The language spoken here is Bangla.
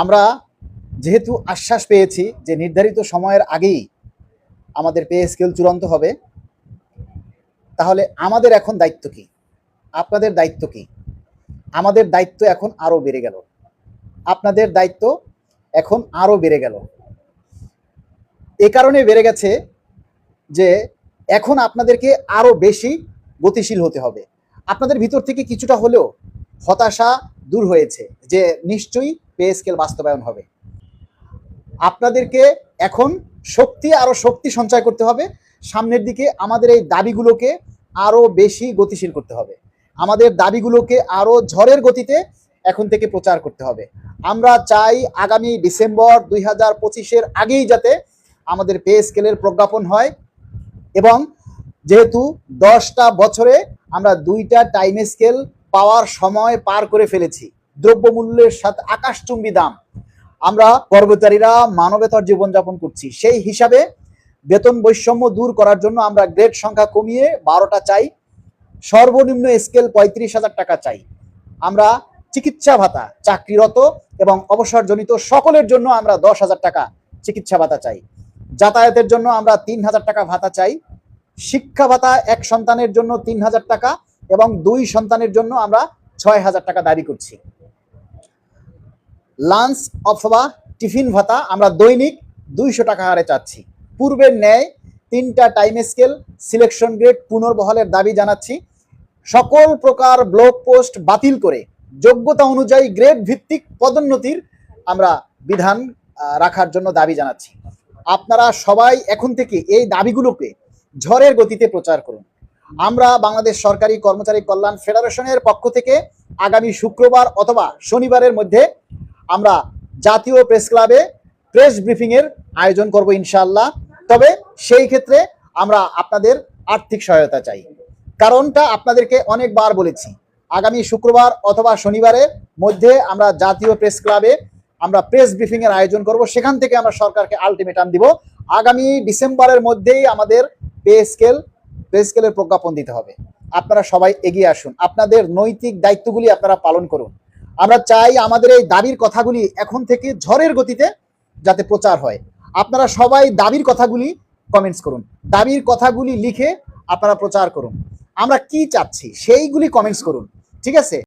আমরা যেহেতু আশ্বাস পেয়েছি যে নির্ধারিত সময়ের আগেই আমাদের পে স্কেল চূড়ান্ত হবে, তাহলে আমাদের এখন দায়িত্ব কি? আপনাদের দায়িত্ব কি? আমাদের দায়িত্ব এখন আরও বেড়ে গেল। আপনাদের দায়িত্ব এখন আরও বেড়ে গেল। এ কারণে বেড়ে গেছে যে এখন আপনাদেরকে আরও বেশি গতিশীল হতে হবে। আপনাদের ভিতর থেকে কিছুটা হলেও হতাশা দূর হয়েছে যে নিশ্চয়ই পে স্কেল বাস্তবায়ন হবে। আপনাদেরকে এখন শক্তি, আরও শক্তি সঞ্চয় করতে হবে। সামনের দিকে আমাদের এই দাবিগুলোকে আরও বেশি গতিশীল করতে হবে। আমাদের দাবিগুলোকে আরও ঝড়ের গতিতে এখন থেকে প্রচার করতে হবে। আমরা চাই আগামী ডিসেম্বর দুই হাজার পঁচিশের আগেই যাতে আমাদের পে স্কেলের প্রজ্ঞাপন হয় এবং যেহেতু দশটা বছরে আমরা দুইটা টাইম স্কেল পাওয়ার সময় পার করে ফেলেছি। দ্রব্যমূল্যের সাথে আকাশচুম্বী দাম। আমরা কর্মচারীরা মানবেতর জীবনযাপন করছি। সেই হিসাবে বেতন বৈষম্য দূর করার জন্য আমরা গ্রেড সংখ্যা কমিয়ে বারোটা চাই। সর্বনিম্ন স্কেল পঁয়ত্রিশ হাজার টাকা চাই। আমরা চিকিৎসা ভাতা চাকরিরত এবং অবসরজনিত সকলের জন্য আমরা দশ হাজার টাকা চিকিৎসা ভাতা চাই। যাতায়াতের জন্য আমরা তিন হাজার টাকা ভাতা চাই। শিক্ষা ভাতা এক সন্তানের জন্য তিন হাজার টাকা। এবং দুই সন্তানের জন্য আমরা ছয় হাজার টাকা দাবি করছি। লাঞ্চ অথবা টিফিন ভাতা আমরা দৈনিক দুইশো টাকা হারে চাচ্ছি। পূর্বের ন্যায় তিনটা টাইম স্কেল সিলেকশন গ্রেড পুনর্বহলের দাবি জানাচ্ছি। সকল প্রকার ব্লক পোস্ট বাতিল করে যোগ্যতা অনুযায়ী গ্রেড ভিত্তিক পদোন্নতির আমরা বিধান রাখার জন্য দাবি জানাচ্ছি। আপনারা সবাই এখন থেকে এই দাবিগুলোকে ঝড়ের গতিতে প্রচার করুন। আমরা বাংলাদেশ সরকারি কর্মচারী কল্যাণ ফেডারেশনের পক্ষ থেকে আগামী শুক্রবার অথবা শনিবারের মধ্যে আমরা জাতীয় প্রেস ক্লাবে প্রেস ব্রিফিং এর আয়োজন করব ইনশাআল্লাহ। তবে সেই ক্ষেত্রে আমরা আপনাদের আর্থিক সহায়তা চাই। কারণটা আপনাদেরকে অনেকবার বলেছি। আগামী শুক্রবার অথবা শনিবারের মধ্যে আমরা জাতীয় প্রেস ক্লাবে আমরা প্রেস ব্রিফিং এর আয়োজন করব। সেখান থেকে আমরা সরকারকে আলটিমেটাম দিব। আগামী ডিসেম্বরের মধ্যেই আমাদের পে স্কেল পে স্কেলের প্রজ্ঞাপন দিতে হবে। আপনারা সবাই এগিয়ে আসুন। আপনাদের নৈতিক দায়িত্বগুলি আপনারা পালন করুন। আমরা চাই আমাদের এই দাবির কথাগুলি এখন থেকে ঝড়ের গতিতে যাতে প্রচার হয়। আপনারা সবাই দাবির কথাগুলি কমেন্টস করুন। দাবির কথাগুলি লিখে আপনারা প্রচার করুন। আমরা কি চাচ্ছি, সেইগুলি কমেন্টস করুন। ঠিক আছে?